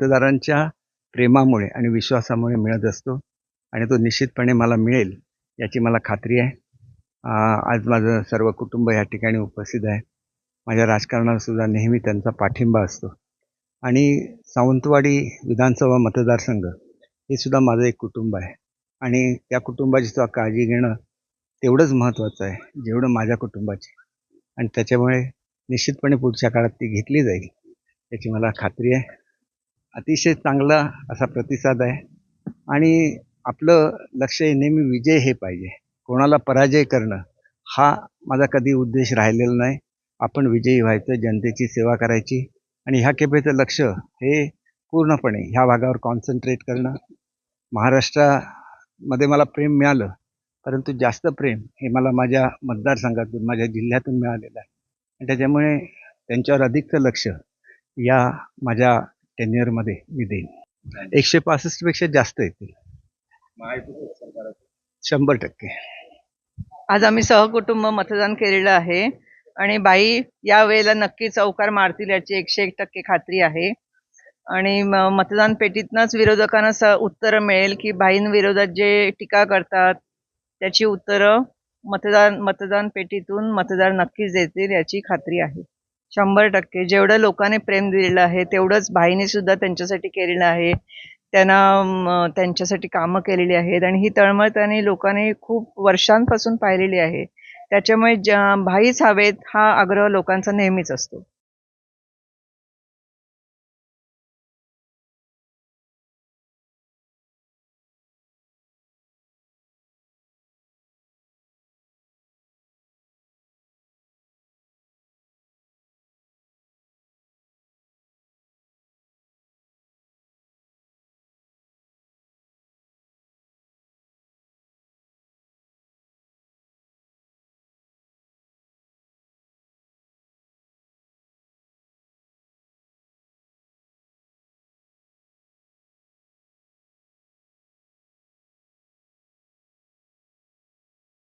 मतदारांच्या प्रेमामुळे आणि विश्वासामुळे मिळत असतो आणि तो निश्चितपणे मला मिळेल याची मला खात्री आहे. आज माझं सर्व कुटुंब या ठिकाणी उपस्थित आहे. माझ्या राजकारणालासुद्धा नेहमी त्यांचा पाठिंबा असतो. आणि सावंतवाडी विधानसभा मतदारसंघ हे सुद्धा माझं एक कुटुंब आहे. आणि त्या कुटुंबाची सुद्धा काळजी घेणं तेवढंच महत्त्वाचं आहे जेवढं माझ्या कुटुंबाची. आणि त्याच्यामुळे निश्चितपणे पुढच्या काळात ती घेतली जाईल याची मला खात्री आहे. अतिशय चांगला असा प्रतिसाद आहे. आणि आपलं लक्ष हे नेहमी विजय हे पाहिजे. कोणाला पराजय करणं हा माझा कधी उद्देश राहिलेला नाही. आपण विजयी व्हायचं जनतेची सेवा करायची आणि ह्या खेपेचं लक्ष हे पूर्णपणे ह्या भागावर कॉन्सन्ट्रेट करणं. महाराष्ट्रामध्ये मला प्रेम मिळालं परंतु जास्त प्रेम हे मला माझ्या मतदारसंघातून माझ्या जिल्ह्यातून मिळालेलं आहे. आणि त्याच्यामुळे त्यांच्यावर अधिकचं लक्ष या माझ्या टेन्युअरमध्ये मी देईन. एकशे पासष्टपेक्षा जास्त येतील शंभर टक्के. आज आम्ही सहकुटुंब मतदान केलेलं आहे आणि बाई या वेळेला नक्की चौकार मारतील याची एकशे एक टक्के खात्री आहे. आणि मतदान पेटीतनंच विरोधकांना स उत्तरं मिळेल की बाईंविरोधात जे टीका करतात त्याची उत्तरं मतदान मतदान पेटीतून मतदार नक्कीच देतील याची खात्री आहे. शंभर टक्के. जेवढं लोकांनी प्रेम दिलेलं आहे तेवढंच भाईने सुद्धा त्यांच्यासाठी केलेलं आहे. त्यांना त्यांच्यासाठी कामं केलेली आहेत आणि ही तळमळ त्यांनी लोकांनी खूप वर्षांपासून पाहिलेली आहे. त्याच्यामुळे ज्या भाईच हवेत हा आग्रह लोकांचा नेहमीच असतो.